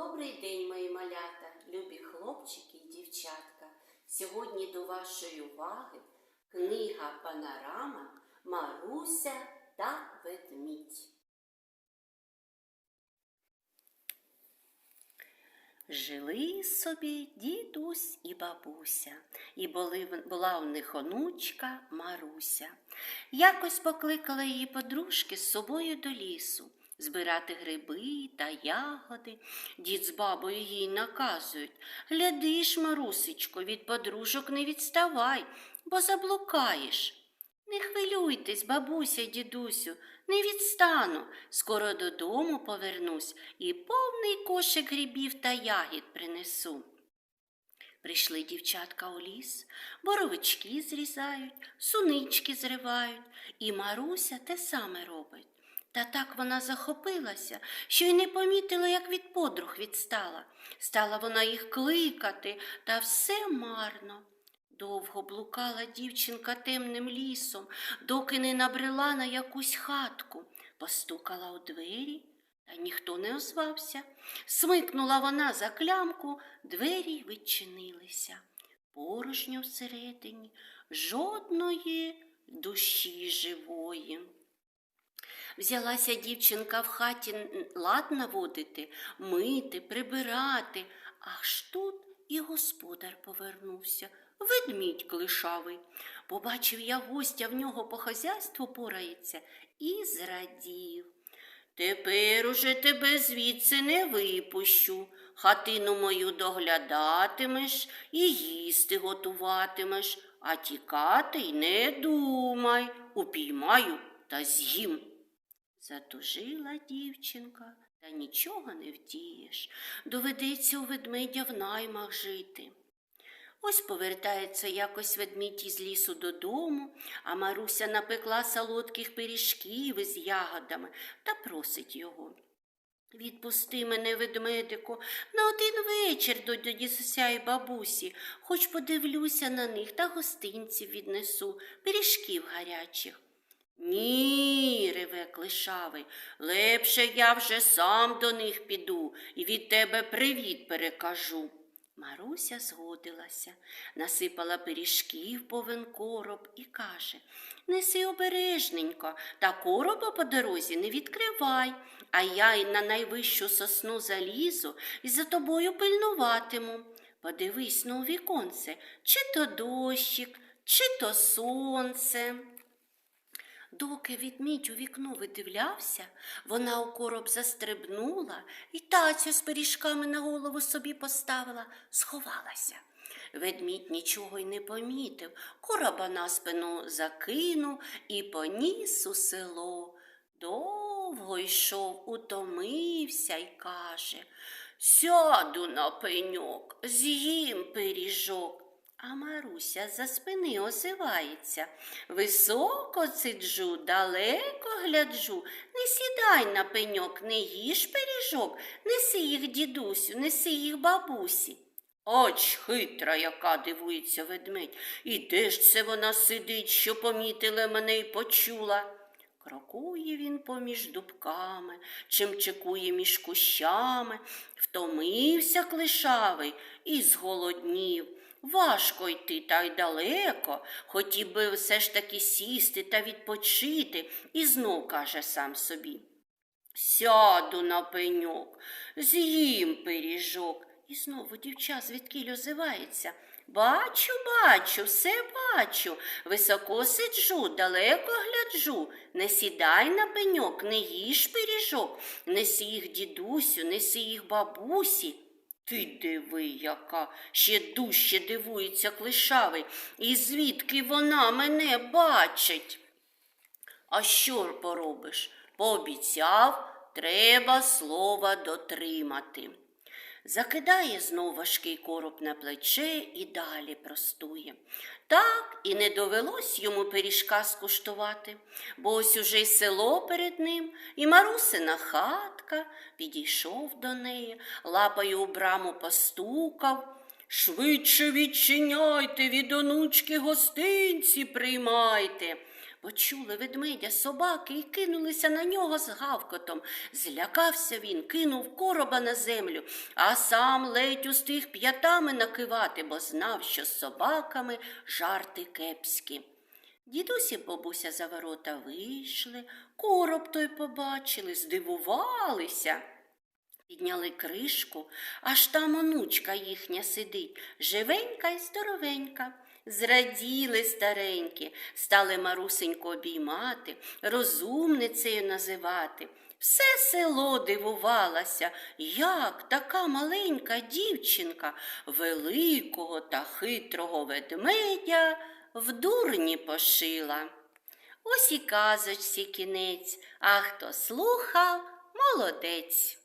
Добрий день, мої малята, любі хлопчики і дівчатка. Сьогодні до вашої уваги книга Панорама Маруся та ведмідь. Жили собі дідусь і бабуся, і була у них онучка Маруся. Якось покликала її подружки з собою до лісу збирати гриби та ягоди. Дід з бабою їй наказують Гляди ж, Марусечко, від подружок не відставай, бо заблукаєш. Не хвилюйтесь, бабуся, дідусю, не відстану. Скоро додому повернусь і повний кошик грибів та ягід принесу. Прийшли дівчатка у ліс, боровички зрізають, сунички зривають, і Маруся те саме робить. Та так вона захопилася, що й не помітила, як від подруг відстала. Стала вона їх кликати, та все марно. Довго блукала дівчинка темним лісом, доки не набрела на якусь хатку, постукала у двері, та ніхто не озвався. Смикнула вона за клямку, двері відчинилися. Порожньо всередині, жодної душі живої. Взялася дівчинка в хаті лад наводити, мити, прибирати. Аж тут і господар повернувся, ведмідь клишавий. Побачив я гостя в нього по хазяйству порається і зрадів. Тепер уже тебе звідси не випущу. Хатину мою доглядатимеш і їсти готуватимеш, а тікати й не думай, упіймаю та з'їм. Затужила дівчинка, та нічого не вдієш. Доведеться у ведмедя в наймах жити. Ось повертається якось ведмідь із лісу додому, а Маруся напекла солодких пиріжків із ягодами та просить його. Відпусти мене, ведмедику, на один вечір до дідуся і бабусі, хоч подивлюся на них та гостинців віднесу, пиріжків гарячих. Ні, реве клишавий, лепше я вже сам до них піду і від тебе привіт перекажу. Маруся згодилася, насипала пиріжків повен короб і каже Неси обережненько, та короба по дорозі не відкривай, а я й на найвищу сосну залізу і за тобою пильнуватиму. Подивись на у віконце, чи то дощик, чи то сонце. Доки відмідь у вікно видивлявся, вона у короб застрибнула і тацю з пиріжками на голову собі поставила, сховалася. Ведмідь нічого й не помітив, короба на спину закинув і поніс у село. Довго йшов, утомився й каже Сяду на пеньок, з'їм пиріжок. А Маруся за спини озивається. Високо сиджу, далеко гляджу. Не сідай на пеньок, не їж пиріжок, неси їх дідусю, неси їх бабусі. Оч, хитра, яка дивується ведмедь. І де ж це вона сидить, що помітила мене й почула? Крокує він поміж дубками, чимчикує між кущами, втомився клишавий і зголоднів. Важко йти та й далеко, хотів би все ж таки сісти та відпочити, і знов каже сам собі. Сяду на пеньок, з'їм пиріжок. І знову дівча звідкіль озивається. Бачу, бачу, все бачу. Високо сиджу, далеко гляджу. Не сідай на пеньок, не їж пиріжок, неси їх дідусю, неси їх бабусі. Ти диви, яка ще дужче дивується клишавий, і звідки вона мене бачить? А що поробиш? Пообіцяв, треба слова дотримати. Закидає знов важкий короб на плече і далі простує. Так і не довелось йому пиріжка скуштувати, бо ось уже й село перед ним, і Марусина хатка підійшов до неї, лапою у браму постукав. Швидше відчиняйте, від онучки гостинці приймайте. Почули ведмедя собаки і кинулися на нього з гавкотом. Злякався він, кинув короба на землю, а сам ледь устиг п'ятами накивати, бо знав, що з собаками жарти кепські. Дідусь і бабуся за ворота вийшли, короб той побачили, здивувалися. Підняли кришку, аж там онучка їхня сидить, живенька й здоровенька. Зраділи старенькі, стали Марусеньку обіймати, розумницею називати. Все село дивувалося, як така маленька дівчинка великого та хитрого ведмедя в дурні пошила. Ось і казочці кінець, а хто слухав, молодець.